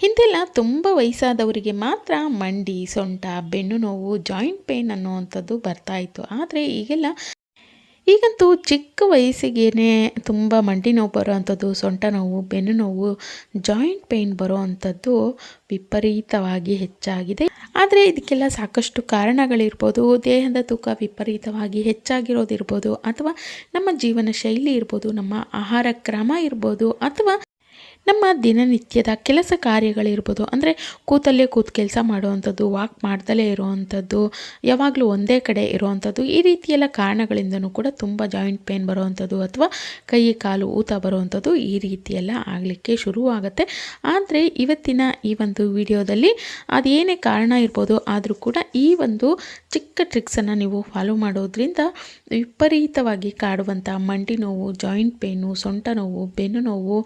ಹಿಂದೆಲ್ಲ ತುಂಬ ವಯಸ್ಸಾದವರಿಗೆ ಮಾತ್ರ ಮಂಡಿ, ಸೊಂಟ, ಬೆನ್ನು ನೋವು ಜಾಯಿಂಟ್ ಪೇಯ್ನ್ ಅನ್ನುವಂಥದ್ದು ಬರ್ತಾ ಇತ್ತು. ಆದರೆ ಈಗೆಲ್ಲ ಈಗಂತೂ ಚಿಕ್ಕ ವಯಸ್ಸಿಗೇ ತುಂಬ ಮಂಡಿ ನೋವು ಬರೋವಂಥದ್ದು, ಸೊಂಟ ನೋವು, ಬೆನ್ನು ನೋವು ಜಾಯಿಂಟ್ ಪೇಯ್ನ್ ಬರೋವಂಥದ್ದು ವಿಪರೀತವಾಗಿ ಹೆಚ್ಚಾಗಿದೆ. ಆದರೆ ಇದಕ್ಕೆಲ್ಲ ಸಾಕಷ್ಟು ಕಾರಣಗಳಿರ್ಬೋದು. ದೇಹದ ತೂಕ ವಿಪರೀತವಾಗಿ ಹೆಚ್ಚಾಗಿರೋದಿರ್ಬೋದು. ಅಥವಾ ನಮ್ಮ ಜೀವನ ಶೈಲಿ ಇರ್ಬೋದು, ನಮ್ಮ ಆಹಾರ ಕ್ರಮ ಇರ್ಬೋದು, ಅಥವಾ ನಮ್ಮ ದಿನನಿತ್ಯದ ಕೆಲಸ ಕಾರ್ಯಗಳಿರ್ಬೋದು, ಅಂದರೆ ಕೂತಲ್ಲೇ ಕೂತು ಕೆಲಸ ಮಾಡುವಂಥದ್ದು ವಾಕ್ ಮಾಡ್ದಲೇ ಇರುವಂಥದ್ದು, ಯಾವಾಗಲೂ ಒಂದೇ ಕಡೆ ಇರುವಂಥದ್ದು, ಈ ರೀತಿಯೆಲ್ಲ ಕಾರಣಗಳಿಂದನೂ ಕೂಡ ತುಂಬ ಜಾಯಿಂಟ್ ಪೇನ್ ಬರುವಂಥದ್ದು ಅಥವಾ ಕೈ, ಕಾಲು ಊತ ಬರುವಂಥದ್ದು ಈ ರೀತಿಯೆಲ್ಲ ಆಗಲಿಕ್ಕೆ ಶುರುವಾಗುತ್ತೆ. ಆದರೆ ಇವತ್ತಿನ ಈ ಒಂದು ವಿಡಿಯೋದಲ್ಲಿ ಅದೇನೇ ಕಾರಣ ಇರ್ಬೋದು, ಆದರೂ ಕೂಡ ಈ ಒಂದು ಚಿಕ್ಕ ಟ್ರಿಕ್ಸನ್ನು ನೀವು ಫಾಲೋ ಮಾಡೋದ್ರಿಂದ ವಿಪರೀತವಾಗಿ ಕಾಡುವಂಥ ಮಂಡಿ ನೋವು ಜಾಯಿಂಟ್ ಪೇನು ಸೊಂಟ ನೋವು, ಬೆನ್ನು ನೋವು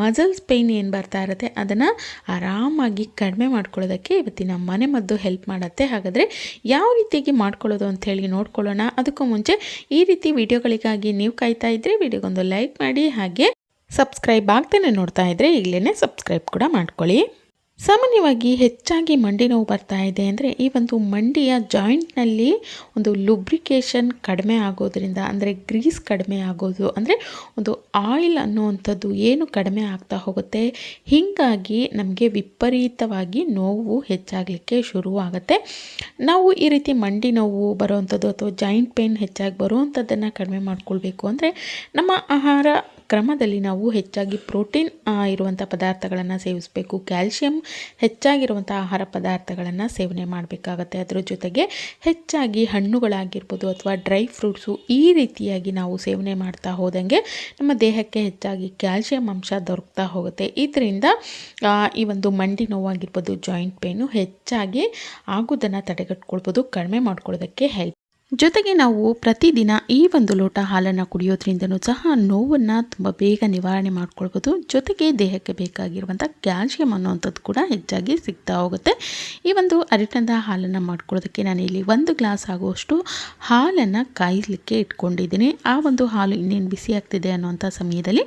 ಮಜಲ್ಸ್ ಪೇಯ್ನ್ ಏನು ಬರ್ತಾ ಇರುತ್ತೆ, ಅದನ್ನು ಆರಾಮಾಗಿ ಕಡಿಮೆ ಮಾಡ್ಕೊಳ್ಳೋದಕ್ಕೆ ಇವತ್ತಿನ ಮನೆ ಮದ್ದು ಹೆಲ್ಪ್ ಮಾಡುತ್ತೆ. ಹಾಗಾದರೆ ಯಾವ ರೀತಿಯಾಗಿ ಮಾಡ್ಕೊಳ್ಳೋದು ಅಂತ ಹೇಳಿ ನೋಡ್ಕೊಳ್ಳೋಣ. ಅದಕ್ಕೂ ಮುಂಚೆ ಈ ರೀತಿ ವಿಡಿಯೋಗಳಿಗಾಗಿ ನೀವು ಕಾಯ್ತಾ ಇದ್ದರೆ ವಿಡಿಯೋಗೊಂದು ಲೈಕ್ ಮಾಡಿ, ಹಾಗೆ ಸಬ್ಸ್ಕ್ರೈಬ್ ಆಗ್ತೇನೆ ನೋಡ್ತಾ ಇದ್ದರೆ ಈಗಲೇ ಸಬ್ಸ್ಕ್ರೈಬ್ ಕೂಡ ಮಾಡ್ಕೊಳ್ಳಿ. ಸಾಮಾನ್ಯವಾಗಿ ಹೆಚ್ಚಾಗಿ ಮಂಡಿ ನೋವು ಬರ್ತಾ ಇದೆ ಅಂದರೆ ಈ ಒಂದು ಮಂಡಿಯ ಜಾಯಿಂಟ್ನಲ್ಲಿ ಒಂದು ಲುಬ್ರಿಕೇಷನ್ ಕಡಿಮೆ ಆಗೋದ್ರಿಂದ, ಅಂದರೆ ಗ್ರೀಸ್ ಕಡಿಮೆ ಆಗೋದು, ಅಂದರೆ ಒಂದು ಆಯಿಲ್ ಅನ್ನುವಂಥದ್ದು ಏನು ಕಡಿಮೆ ಆಗ್ತಾ ಹೋಗುತ್ತೆ. ಹೀಗಾಗಿ ನಮಗೆ ವಿಪರೀತವಾಗಿ ನೋವು ಹೆಚ್ಚಾಗಲಿಕ್ಕೆ ಶುರುವಾಗುತ್ತೆ. ನಾವು ಈ ರೀತಿ ಮಂಡಿ ನೋವು ಬರುವಂಥದ್ದು ಅಥವಾ ಜಾಯಿಂಟ್ ಪೇನ್ ಹೆಚ್ಚಾಗಿ ಬರುವಂಥದ್ದನ್ನು ಕಡಿಮೆ ಮಾಡಿಕೊಳ್ಬೇಕು ಅಂದರೆ ನಮ್ಮ ಆಹಾರ ಕ್ರಮದಲ್ಲಿ ನಾವು ಹೆಚ್ಚಾಗಿ ಪ್ರೋಟೀನ್ ಇರುವಂಥ ಪದಾರ್ಥಗಳನ್ನು ಸೇವಿಸಬೇಕು. ಕ್ಯಾಲ್ಶಿಯಂ ಹೆಚ್ಚಾಗಿರುವಂಥ ಆಹಾರ ಪದಾರ್ಥಗಳನ್ನು ಸೇವನೆ ಮಾಡಬೇಕಾಗತ್ತೆ. ಅದರ ಜೊತೆಗೆ ಹೆಚ್ಚಾಗಿ ಹಣ್ಣುಗಳಾಗಿರ್ಬೋದು ಅಥವಾ ಡ್ರೈ ಫ್ರೂಟ್ಸು ಈ ರೀತಿಯಾಗಿ ನಾವು ಸೇವನೆ ಮಾಡ್ತಾ ಹೋದಂಗೆ ನಮ್ಮ ದೇಹಕ್ಕೆ ಹೆಚ್ಚಾಗಿ ಕ್ಯಾಲ್ಶಿಯಂ ಅಂಶ ದೊರಕ್ತಾ ಹೋಗುತ್ತೆ. ಇದರಿಂದ ಈ ಒಂದು ಮಂಡಿ ನೋವಾಗಿರ್ಬೋದು, ಜಾಯಿಂಟ್ ಪೇನು ಹೆಚ್ಚಾಗಿ ಆಗೋದನ್ನು ತಡೆಗಟ್ಕೊಳ್ಬೋದು, ಕಡಿಮೆ ಮಾಡ್ಕೊಳ್ಳೋದಕ್ಕೆ ಹೆಲ್ಪ್ ಜೊತೆಗೆ ನಾವು ಪ್ರತಿದಿನ ಈ ಒಂದು ಲೋಟ ಹಾಲನ್ನು ಕುಡಿಯೋದ್ರಿಂದನೂ ಸಹ ನೋವನ್ನು ತುಂಬ ಬೇಗ ನಿವಾರಣೆ ಮಾಡ್ಕೊಳ್ಬೋದು. ಜೊತೆಗೆ ದೇಹಕ್ಕೆ ಬೇಕಾಗಿರುವಂಥ ಕ್ಯಾಲ್ಶಿಯಂ ಅನ್ನೋವಂಥದ್ದು ಕೂಡ ಹೆಚ್ಚಾಗಿ ಸಿಗ್ತಾ ಹೋಗುತ್ತೆ. ಈ ಒಂದು ಅರಿಟಂದ ಹಾಲನ್ನು ಮಾಡ್ಕೊಳ್ಳೋದಕ್ಕೆ ನಾನು ಇಲ್ಲಿ ಒಂದು ಗ್ಲಾಸ್ ಆಗುವಷ್ಟು ಹಾಲನ್ನು ಕಾಯಿಸಲಿಕ್ಕೆ ಇಟ್ಕೊಂಡಿದ್ದೀನಿ. ಆ ಒಂದು ಹಾಲು ಇನ್ನೇನು ಬಿಸಿ ಆಗ್ತಿದೆ ಅನ್ನುವಂಥ ಸಮಯದಲ್ಲಿ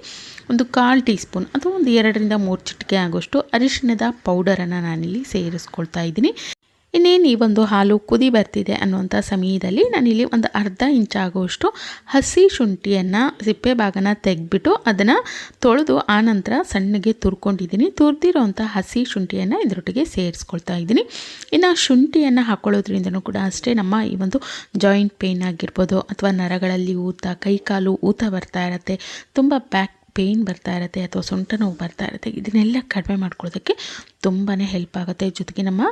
ಒಂದು ಕಾಲು ಟೀ ಸ್ಪೂನ್ ಅಥವಾ ಒಂದು ಎರಡರಿಂದ ಮೂರು ಚಿಟಿಕೆ ಆಗುವಷ್ಟು ಅರಿಶಿಣದ ಪೌಡರನ್ನು ನಾನಿಲ್ಲಿ ಸೇರಿಸ್ಕೊಳ್ತಾ ಇದ್ದೀನಿ. ಇನ್ನೇನು ಈ ಒಂದು ಹಾಲು ಕುದಿ ಬರ್ತಿದೆ ಅನ್ನುವಂಥ ಸಮಯದಲ್ಲಿ ನಾನಿಲ್ಲಿ ಒಂದು ಅರ್ಧ ಇಂಚ್ ಆಗುವಷ್ಟು ಹಸಿ ಶುಂಠಿಯನ್ನು ಸಿಪ್ಪೆ ಭಾಗನ ತೆಗೆದ್ಬಿಟ್ಟು ಅದನ್ನು ತೊಳೆದು ಆನಂತರ ಸಣ್ಣಗೆ ತುರ್ಕೊಂಡಿದ್ದೀನಿ. ತುರ್ದಿರೋವಂಥ ಹಸಿ ಶುಂಠಿಯನ್ನು ಇದರೊಟ್ಟಿಗೆ ಸೇರಿಸ್ಕೊಳ್ತಾ ಇದ್ದೀನಿ. ಇನ್ನು ಶುಂಠಿಯನ್ನು ಹಾಕೊಳ್ಳೋದ್ರಿಂದನೂ ಕೂಡ ಅಷ್ಟೇ ನಮ್ಮ ಈ ಒಂದು ಜಾಯಿಂಟ್ ಪೇಯ್ನ್ ಆಗಿರ್ಬೋದು ಅಥವಾ ನರಗಳಲ್ಲಿ ಊತ, ಕೈಕಾಲು ಊತ ಬರ್ತಾ ಇರುತ್ತೆ. ತುಂಬ ಬ್ಯಾಕ್ ಪೇಯ್ನ್ ಬರ್ತಾ ಇರುತ್ತೆ ಅಥವಾ ಸೊಂಟ ನೋವು ಬರ್ತಾ ಇರುತ್ತೆ, ಇದನ್ನೆಲ್ಲ ಕಡಿಮೆ ಮಾಡ್ಕೊಳ್ಳೋದಕ್ಕೆ ತುಂಬಾ ಹೆಲ್ಪ್ ಆಗುತ್ತೆ. ಜೊತೆಗೆ ನಮ್ಮ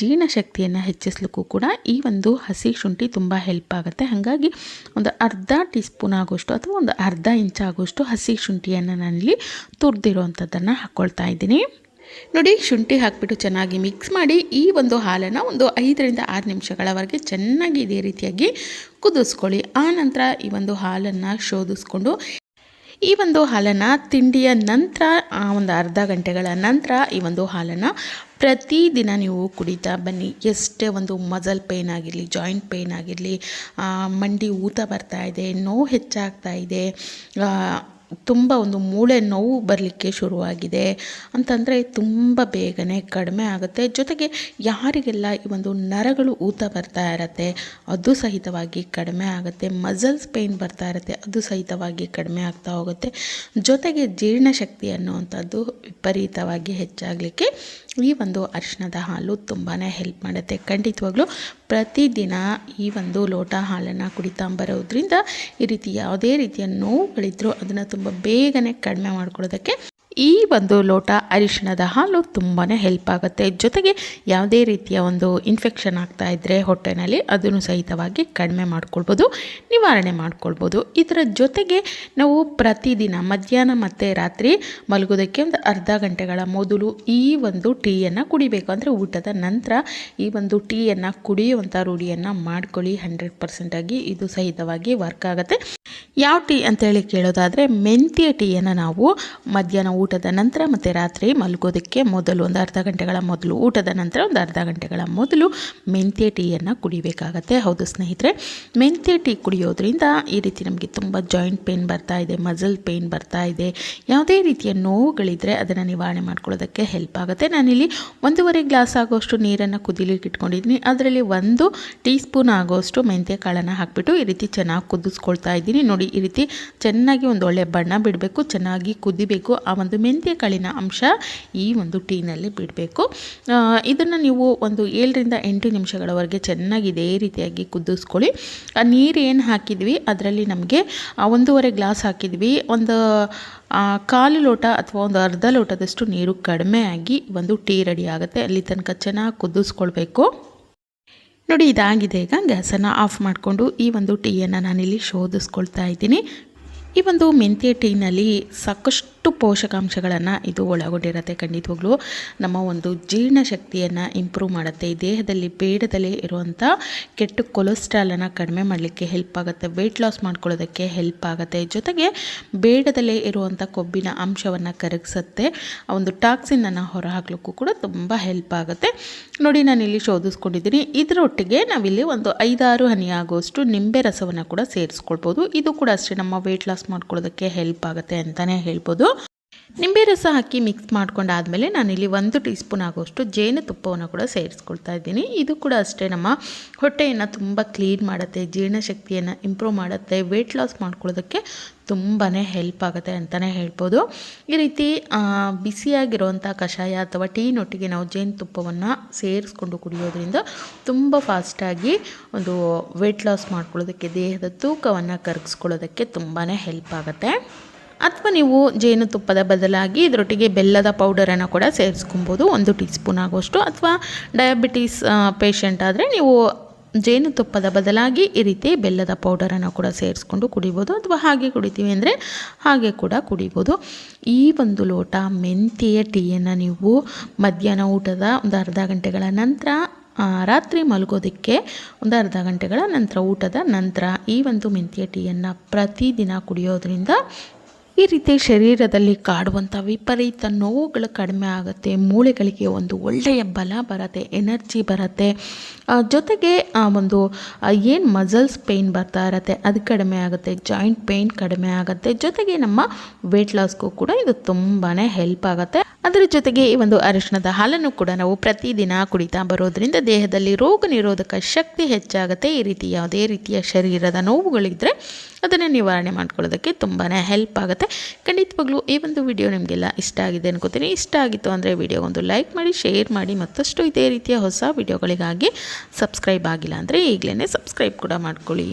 ಜೀರ್ಣಶಕ್ತಿಯನ್ನು ಹೆಚ್ಚಿಸ್ಲಿಕ್ಕೂ ಕೂಡ ಈ ಒಂದು ಹಸಿ ಶುಂಠಿ ತುಂಬ ಹೆಲ್ಪ್ ಆಗುತ್ತೆ. ಹಾಗಾಗಿ ಒಂದು ಅರ್ಧ ಟೀ ಸ್ಪೂನ್ ಆಗೋಷ್ಟು ಅಥವಾ ಒಂದು ಅರ್ಧ ಇಂಚ್ ಆಗೋಷ್ಟು ಹಸಿ ಶುಂಠಿಯನ್ನು ನಾನಿಲ್ಲಿ ತುರಿದಿರೋವಂಥದ್ದನ್ನು ಹಾಕ್ಕೊಳ್ತಾ ಇದ್ದೀನಿ. ನೋಡಿ, ಶುಂಠಿ ಹಾಕಿಬಿಟ್ಟು ಚೆನ್ನಾಗಿ ಮಿಕ್ಸ್ ಮಾಡಿ ಈ ಒಂದು ಹಾಲನ್ನು ಒಂದು ಐದರಿಂದ ಆರು ನಿಮಿಷಗಳವರೆಗೆ ಚೆನ್ನಾಗಿ ಇದೇ ರೀತಿಯಾಗಿ ಕುದಿಸ್ಕೊಳ್ಳಿ. ಆ ನಂತರ ಈ ಒಂದು ಹಾಲನ್ನು ಶೋಧಿಸ್ಕೊಂಡು ಈ ಒಂದು ಹಾಲನ್ನು ತಿಂಡಿಯ ನಂತರ ಒಂದು ಅರ್ಧ ಗಂಟೆಗಳ ನಂತರ ಈ ಒಂದು ಹಾಲನ್ನು ಪ್ರತಿದಿನ ನೀವು ಕುಡಿತಾ ಬನ್ನಿ. ಎಷ್ಟೇ ಒಂದು ಮಜಲ್ ಪೇಯ್ನ್ ಆಗಿರಲಿ, ಜಾಯಿಂಟ್ ಪೇಯ್ನ್ ಆಗಿರಲಿ ಮಂಡಿ ಊತ ಬರ್ತಾ ಇದೆ, ನೋವು ಹೆಚ್ಚಾಗ್ತಾ ಇದೆ ತುಂಬ ಒಂದು ಮೂಳೆ ನೋವು ಬರಲಿಕ್ಕೆ ಶುರುವಾಗಿದೆ. ಅಂತಂದರೆ ತುಂಬ ಬೇಗನೆ ಕಡಿಮೆ ಆಗುತ್ತೆ. ಜೊತೆಗೆ ಯಾರಿಗೆಲ್ಲ ಈ ಒಂದು ನರಗಳು ಊತ ಬರ್ತಾ ಇರತ್ತೆ, ಅದು ಸಹಿತವಾಗಿ ಕಡಿಮೆ ಆಗುತ್ತೆ. ಮಸಲ್ಸ್ ಪೇಯ್ನ್ ಬರ್ತಾ ಇರುತ್ತೆ, ಅದು ಸಹಿತವಾಗಿ ಕಡಿಮೆ ಆಗ್ತಾ ಹೋಗುತ್ತೆ. ಜೊತೆಗೆ ಜೀರ್ಣಶಕ್ತಿ ಅನ್ನುವಂಥದ್ದು ವಿಪರೀತವಾಗಿ ಹೆಚ್ಚಾಗಲಿಕ್ಕೆ ಈ ಒಂದು ಅರಿಶಿಣದ ಹಾಲು ತುಂಬಾ ಹೆಲ್ಪ್ ಮಾಡುತ್ತೆ. ಖಂಡಿತವಾಗ್ಲೂ ಪ್ರತಿದಿನ ಈ ಒಂದು ಲೋಟ ಹಾಲನ್ನು ಕುಡಿತಾ ಬರೋದ್ರಿಂದ ಈ ರೀತಿ ಯಾವುದೇ ರೀತಿಯ ನೋವುಗಳಿದ್ದರೂ ಅದನ್ನು ತುಂಬ ಬೇಗನೆ ಕಡಿಮೆ ಮಾಡ್ಕೊಳ್ಳೋದಕ್ಕೆ ಈ ಒಂದು ಲೋಟ ಅರಿಶಿಣದ ಹಾಲು ತುಂಬಾ ಹೆಲ್ಪ್ ಆಗುತ್ತೆ. ಜೊತೆಗೆ ಯಾವುದೇ ರೀತಿಯ ಒಂದು ಇನ್ಫೆಕ್ಷನ್ ಆಗ್ತಾ ಇದ್ದರೆ ಹೊಟ್ಟೆನಲ್ಲಿ ಅದನ್ನು ಸಹಿತವಾಗಿ ಕಡಿಮೆ ಮಾಡ್ಕೊಳ್ಬೋದು, ನಿವಾರಣೆ ಮಾಡ್ಕೊಳ್ಬೋದು. ಇದರ ಜೊತೆಗೆ ನಾವು ಪ್ರತಿದಿನ ಮಧ್ಯಾಹ್ನ ಮತ್ತು ರಾತ್ರಿ ಮಲಗೋದಕ್ಕೆ ಒಂದು ಅರ್ಧ ಗಂಟೆಗಳ ಮೊದಲು ಈ ಒಂದು ಟೀಯನ್ನು ಕುಡಿಬೇಕು. ಅಂದರೆ ಊಟದ ನಂತರ ಈ ಒಂದು ಟೀಯನ್ನು ಕುಡಿಯುವಂಥ ರೂಢಿಯನ್ನು ಮಾಡ್ಕೊಳ್ಳಿ. ಹಂಡ್ರೆಡ್ ಪರ್ಸೆಂಟಾಗಿ ಇದು ಸಹಿತವಾಗಿ ವರ್ಕ್ ಆಗುತ್ತೆ. ಯಾವ ಟೀ ಅಂತೇಳಿ ಕೇಳೋದಾದರೆ ಮೆಂತ್ಯ ಟೀಯನ್ನು ನಾವು ಮಧ್ಯಾಹ್ನ ಊಟದ ನಂತರ ಮತ್ತು ರಾತ್ರಿ ಮಲಗೋದಕ್ಕೆ ಮೊದಲು ಒಂದು ಅರ್ಧ ಗಂಟೆಗಳ ಮೊದಲು, ಊಟದ ನಂತರ ಒಂದು ಅರ್ಧ ಗಂಟೆಗಳ ಮೊದಲು ಮೆಂತ್ಯ ಟೀಯನ್ನು ಕುಡಿಬೇಕಾಗತ್ತೆ. ಹೌದು ಸ್ನೇಹಿತರೆ, ಮೆಂತ್ಯ ಟೀ ಕುಡಿಯೋದ್ರಿಂದ ಈ ರೀತಿ ನಮಗೆ ತುಂಬ ಜಾಯಿಂಟ್ ಪೇನ್ ಬರ್ತಾ ಇದೆ ಮಜಲ್ ಪೇನ್ ಬರ್ತಾ ಇದೆ. ಯಾವುದೇ ರೀತಿಯ ನೋವುಗಳಿದ್ದರೆ ಅದನ್ನು ನಿವಾರಣೆ ಮಾಡ್ಕೊಳ್ಳೋದಕ್ಕೆ ಹೆಲ್ಪ್ ಆಗುತ್ತೆ. ನಾನಿಲ್ಲಿ ಒಂದೂವರೆ ಗ್ಲಾಸ್ ಆಗೋಷ್ಟು ನೀರನ್ನು ಕುದಿಲಿಕ್ಕೆ ಇಟ್ಕೊಂಡಿದ್ದೀನಿ. ಅದರಲ್ಲಿ ಒಂದು ಟೀ ಸ್ಪೂನ್ ಆಗೋಷ್ಟು ಮೆಂತ್ಯ ಕಾಳನ್ನು ಹಾಕಿಬಿಟ್ಟು ಈ ರೀತಿ ಚೆನ್ನಾಗಿ ಕುದಿಸ್ಕೊಳ್ತಾ ಇದ್ದೀನಿ. ನೋಡಿ ಈ ರೀತಿ ಚೆನ್ನಾಗಿ ಒಂದು ಒಳ್ಳೆ ಬಣ್ಣ ಬಿಡಬೇಕು, ಚೆನ್ನಾಗಿ ಕುದಿಬೇಕು. ಆ ಒಂದು ಮೆಂತ್ಯ ಕಾಳಿನ ಅಂಶ ಈ ಒಂದು ಟೀನಲ್ಲಿ ಬಿಡಬೇಕು. ಇದನ್ನು ನೀವು ಒಂದು ಏಳರಿಂದ ಎಂಟು ನಿಮಿಷಗಳವರೆಗೆ ಚೆನ್ನಾಗಿ ಇದೇ ರೀತಿಯಾಗಿ ಕುದಿಸ್ಕೊಳ್ಳಿ. ಆ, ನೀರು ಏನು ಹಾಕಿದ್ವಿ, ಅದರಲ್ಲಿ ನಮಗೆ ಒಂದೂವರೆ ಗ್ಲಾಸ್ ಹಾಕಿದ್ವಿ. ಒಂದು ಕಾಲು ಲೋಟ ಅಥವಾ ಒಂದು ಅರ್ಧ ಲೋಟದಷ್ಟು ನೀರು ಕಡಿಮೆ ಆಗಿ ಒಂದು ಟೀ ರೆಡಿ ಆಗುತ್ತೆ. ಅಲ್ಲಿ ತನಕ ಚೆನ್ನಾಗಿ ಕುದಿಸ್ಕೊಳ್ಬೇಕು. ನೋಡಿ, ಇದಾಗಿದೆ. ಈಗ ಗ್ಯಾಸನ್ನು ಆಫ್ ಮಾಡಿಕೊಂಡು ಈ ಒಂದು ಟೀಯನ್ನು ನಾನಿಲ್ಲಿ ಶೋಧಿಸ್ಕೊಳ್ತಾ ಇದ್ದೀನಿ. ಈ ಒಂದು ಮೆಂತ್ಯ ಟೀನಲ್ಲಿ ಸಾಕಷ್ಟು ಪೋಷಕಾಂಶಗಳನ್ನು ಇದು ಒಳಗೊಂಡಿರುತ್ತೆ ಖಂಡಿತವಾಗ್ಲೂ. ನಮ್ಮ ಒಂದು ಜೀರ್ಣಶಕ್ತಿಯನ್ನು ಇಂಪ್ರೂವ್ ಮಾಡುತ್ತೆ. ದೇಹದಲ್ಲಿ ಬೇಡದಲ್ಲಿ ಇರುವಂಥ ಕೆಟ್ಟ ಕೊಲೆಸ್ಟ್ರಾಲನ್ನು ಕಡಿಮೆ ಮಾಡಲಿಕ್ಕೆ ಹೆಲ್ಪ್ ಆಗುತ್ತೆ. ವೆಯ್ಟ್ ಲಾಸ್ ಮಾಡ್ಕೊಳ್ಳೋದಕ್ಕೆ ಹೆಲ್ಪ್ ಆಗುತ್ತೆ. ಜೊತೆಗೆ ಬೇಡದಲ್ಲೇ ಇರುವಂಥ ಕೊಬ್ಬಿನ ಅಂಶವನ್ನು ಕರಗಿಸುತ್ತೆ. ಆ ಒಂದು ಟಾಕ್ಸಿನನ್ನು ಹೊರಹಾಕ್ಲಿಕ್ಕೂ ಕೂಡ ತುಂಬ ಹೆಲ್ಪ್ ಆಗುತ್ತೆ. ನೋಡಿ ನಾನು ಇಲ್ಲಿ ಶೋಧಿಸ್ಕೊಂಡಿದ್ದೀನಿ. ಇದರೊಟ್ಟಿಗೆ ನಾವಿಲ್ಲಿ ಒಂದು ಐದಾರು ಹನಿ ಆಗುವಷ್ಟು ನಿಂಬೆ ರಸವನ್ನು ಕೂಡ ಸೇರಿಸ್ಕೊಳ್ಬೋದು. ಇದು ಕೂಡ ಅಷ್ಟೇ ನಮ್ಮ ವೆಯ್ಟ್ ಲಾಸ್ ಮಾಡ್ಕೊಳ್ಳೋದಕ್ಕೆ ಹೆಲ್ಪ್ ಆಗುತ್ತೆ ಅಂತಲೇ ಹೇಳ್ಬೋದು. ನಿಂಬೆ ರಸ ಹಾಕಿ ಮಿಕ್ಸ್ ಮಾಡ್ಕೊಂಡಾದಮೇಲೆ ನಾನಿಲ್ಲಿ ಒಂದು ಟೀ ಸ್ಪೂನ್ ಆಗೋಷ್ಟು ಜೇನುತುಪ್ಪವನ್ನು ಕೂಡ ಸೇರಿಸ್ಕೊಳ್ತಾ ಇದ್ದೀನಿ. ಇದು ಕೂಡ ಅಷ್ಟೇ ನಮ್ಮ ಹೊಟ್ಟೆಯನ್ನು ತುಂಬ ಕ್ಲೀನ್ ಮಾಡುತ್ತೆ, ಜೀರ್ಣಶಕ್ತಿಯನ್ನು ಇಂಪ್ರೂವ್ ಮಾಡುತ್ತೆ ವೆಯ್ಟ್ ಲಾಸ್ ಮಾಡ್ಕೊಳ್ಳೋದಕ್ಕೆ ತುಂಬಾ ಹೆಲ್ಪ್ ಆಗುತ್ತೆ ಅಂತಲೇ ಹೇಳ್ಬೋದು. ಈ ರೀತಿ ಬಿಸಿಯಾಗಿರುವಂಥ ಕಷಾಯ ಅಥವಾ ಟೀನೊಟ್ಟಿಗೆ ನಾವು ಜೇನುತುಪ್ಪವನ್ನು ಸೇರಿಸ್ಕೊಂಡು ಕುಡಿಯೋದ್ರಿಂದ ತುಂಬ ಫಾಸ್ಟಾಗಿ ಒಂದು ವೆಯ್ಟ್ ಲಾಸ್ ಮಾಡ್ಕೊಳ್ಳೋದಕ್ಕೆ, ದೇಹದ ತೂಕವನ್ನು ಕರಗಿಸ್ಕೊಳ್ಳೋದಕ್ಕೆ ತುಂಬಾ ಹೆಲ್ಪ್ ಆಗುತ್ತೆ. ಅಥವಾ ನೀವು ಜೇನುತುಪ್ಪದ ಬದಲಾಗಿ ಇದರೊಟ್ಟಿಗೆ ಬೆಲ್ಲದ ಪೌಡರನ್ನು ಕೂಡ ಸೇರಿಸ್ಕೊಬೋದು, ಒಂದು ಟೀ ಸ್ಪೂನ್ ಆಗುವಷ್ಟು ಅಥವಾ ಡಯಾಬಿಟೀಸ್ ಪೇಷಂಟ್ ಆದರೆ ನೀವು ಜೇನುತುಪ್ಪದ ಬದಲಾಗಿ ಈ ರೀತಿ ಬೆಲ್ಲದ ಪೌಡರನ್ನು ಕೂಡ ಸೇರಿಸ್ಕೊಂಡು ಕುಡಿಬೋದು. ಅಥವಾ ಹಾಗೆ ಕುಡಿತೀವಿ ಅಂದರೆ ಹಾಗೆ ಕೂಡ ಕುಡಿಬೋದು. ಈ ಒಂದು ಲೋಟ ಮೆಂತೆಯ ಟೀಯನ್ನು ನೀವು ಮಧ್ಯಾಹ್ನ ಊಟದ ಒಂದು ಅರ್ಧ ಗಂಟೆಗಳ ನಂತರ ರಾತ್ರಿ ಮಲಗೋದಕ್ಕೆ ಒಂದು ಅರ್ಧ ಗಂಟೆಗಳ ನಂತರ, ಊಟದ ನಂತರ ಈ ಒಂದು ಮೆಂತ್ಯ ಟೀಯನ್ನು ಪ್ರತಿದಿನ ಕುಡಿಯೋದ್ರಿಂದ ಈ ರೀತಿ ಶರೀರದಲ್ಲಿ ಕಾಡುವಂಥ ವಿಪರೀತ ನೋವುಗಳು ಕಡಿಮೆ ಆಗುತ್ತೆ, ಮೂಳೆಗಳಿಗೆ ಒಂದು ಒಳ್ಳೆಯ ಬಲ ಬರುತ್ತೆ, ಎನರ್ಜಿ ಬರುತ್ತೆ ಜೊತೆಗೆ ಒಂದು ಏನು ಮಸಲ್ಸ್ ಪೇಯ್ನ್ ಬರ್ತಾ ಇರತ್ತೆ, ಅದು ಕಡಿಮೆ ಆಗುತ್ತೆ, ಜಾಯಿಂಟ್ ಪೇಯ್ನ್ ಕಡಿಮೆ ಆಗುತ್ತೆ, ಜೊತೆಗೆ ನಮ್ಮ ವೆಯ್ಟ್ ಲಾಸ್ಗೂ ಕೂಡ ಇದು ತುಂಬಾ ಹೆಲ್ಪ್ ಆಗುತ್ತೆ. ಅದರ ಜೊತೆಗೆ ಈ ಒಂದು ಅರಿಶಿಣದ ಹಾಲನ್ನು ಕೂಡ ನಾವು ಪ್ರತಿದಿನ ಕುಡಿತಾ ಬರೋದರಿಂದ ದೇಹದಲ್ಲಿ ರೋಗ ನಿರೋಧಕ ಶಕ್ತಿ ಹೆಚ್ಚಾಗುತ್ತೆ. ಈ ರೀತಿ ಯಾವುದೇ ರೀತಿಯ ಶರೀರದ ನೋವುಗಳಿದ್ದರೆ ಅದನ್ನು ನಿವಾರಣೆ ಮಾಡ್ಕೊಳ್ಳೋದಕ್ಕೆ ತುಂಬಾ ಹೆಲ್ಪ್ ಆಗುತ್ತೆ. ಖಂಡಿತವಾಗ್ಲೂ ಈ ಒಂದು ವಿಡಿಯೋ ನಿಮಗೆಲ್ಲ ಇಷ್ಟ ಆಗಿದೆ ಅನ್ಕೋತೀನಿ. ಇಷ್ಟ ಆಗಿತ್ತು ಅಂದರೆ ವಿಡಿಯೋ ಒಂದು ಲೈಕ್ ಮಾಡಿ ಶೇರ್ ಮಾಡಿ, ಮತ್ತಷ್ಟು ಇದೇ ರೀತಿಯ ಹೊಸ ವಿಡಿಯೋಗಳಿಗಾಗಿ ಸಬ್ಸ್ಕ್ರೈಬ್ ಆಗಿಲ್ಲ ಅಂದರೆ ಈಗಲೇ ಸಬ್ಸ್ಕ್ರೈಬ್ ಕೂಡ ಮಾಡ್ಕೊಳ್ಳಿ.